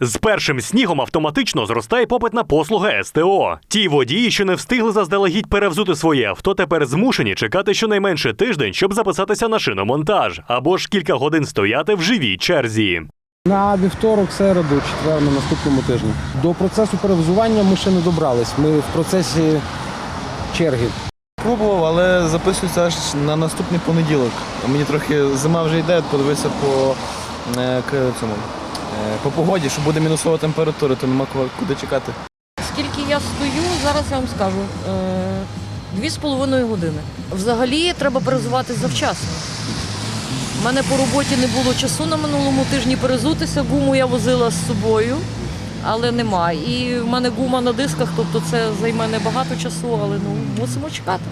З першим снігом автоматично зростає попит на послуги СТО. Ті водії, що не встигли заздалегідь перевзути своє авто, тепер змушені чекати щонайменше тиждень, щоб записатися на шиномонтаж, або ж кілька годин стояти в живій черзі. На вівторок, середу, четвер на наступному тижні. До процесу перевзування ми ще не добрались. Ми в процесі черги. Пробував, але записується аж на наступний понеділок. Мені трохи зима вже йде, подивися по, е, цьому, по погоді, що буде мінусова температура, то нема куди чекати. Скільки я стою, зараз я вам скажу. е, Дві з половиною години. Взагалі треба перезуватись завчасно. У мене по роботі не було часу на минулому тижні перезутися. Гуму я возила з собою, але нема. І в мене гума на дисках, тобто це займе небагато часу, але ну мусимо чекати.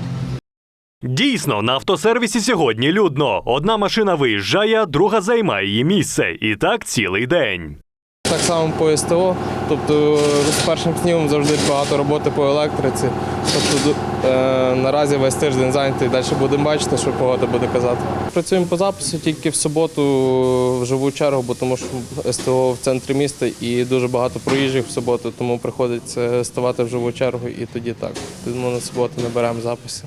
Дійсно, на автосервісі сьогодні людно. Одна машина виїжджає, друга займає її місце. І так цілий день. Так само по СТО, тобто з першим снігом завжди багато роботи по електриці. Тобто е, наразі весь тиждень зайнятий, далі будемо бачити, що погода буде казати. Працюємо по запису тільки в суботу в живу чергу, бо тому що СТО в центрі міста і дуже багато проїжджих в суботу, тому приходиться ставати в живу чергу і тоді так. Тому на суботу не беремо записи.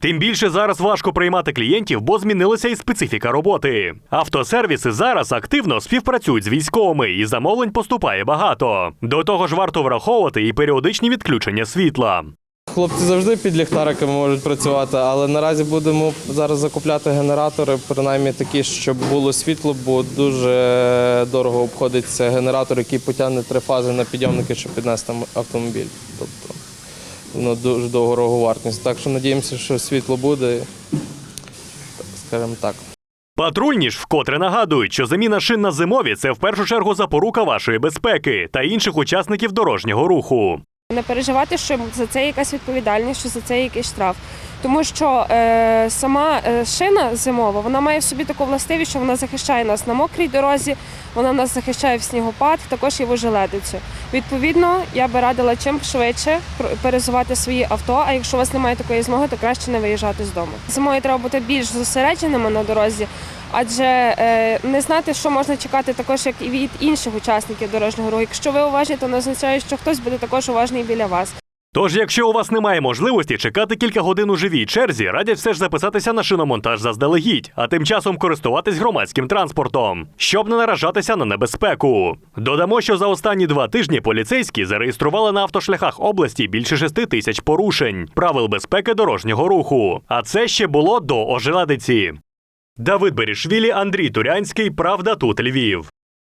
Тим більше зараз важко приймати клієнтів, бо змінилася і специфіка роботи. Автосервіси зараз активно співпрацюють з військовими, і замовлень поступає багато. До того ж, варто враховувати і періодичні відключення світла. Хлопці завжди під ліхтариками можуть працювати, але наразі будемо зараз закупляти генератори, принаймні такі, щоб було світло, бо дуже дорого обходиться генератор, який потягне три фази на підйомники, щоб піднести автомобіль. Тобто воно дуже дорого вартість. Так що надіємося, що світло буде, скажімо так. Патрульні ж вкотре нагадують, що заміна шин на зимові це в першу чергу запорука вашої безпеки та інших учасників дорожнього руху. Не переживати, що за це якась відповідальність, що за це якийсь штраф. Тому що е, сама е, шина зимова вона має в собі таку властивість, що вона захищає нас на мокрій дорозі, вона нас захищає в снігопад, також і в ожеледицю. Відповідно, я би радила чим швидше перезувати свої авто. А якщо у вас немає такої змоги, то краще не виїжджати з дому. Зимою треба бути більш зосередженими на дорозі, адже е, не знати, що можна чекати, також як і від інших учасників дорожнього руху. Якщо ви уважні, то не означає, що хтось буде також уважний біля вас. Тож, якщо у вас немає можливості чекати кілька годин у живій черзі, радять все ж записатися на шиномонтаж заздалегідь, а тим часом користуватись громадським транспортом, щоб не наражатися на небезпеку. Додамо, що за останні два тижні поліцейські зареєстрували на автошляхах області більше шести тисяч порушень правил безпеки дорожнього руху. А це ще було до ожеледиці. Давид Берішвілі, Андрій Турянський. Правда тут Львів.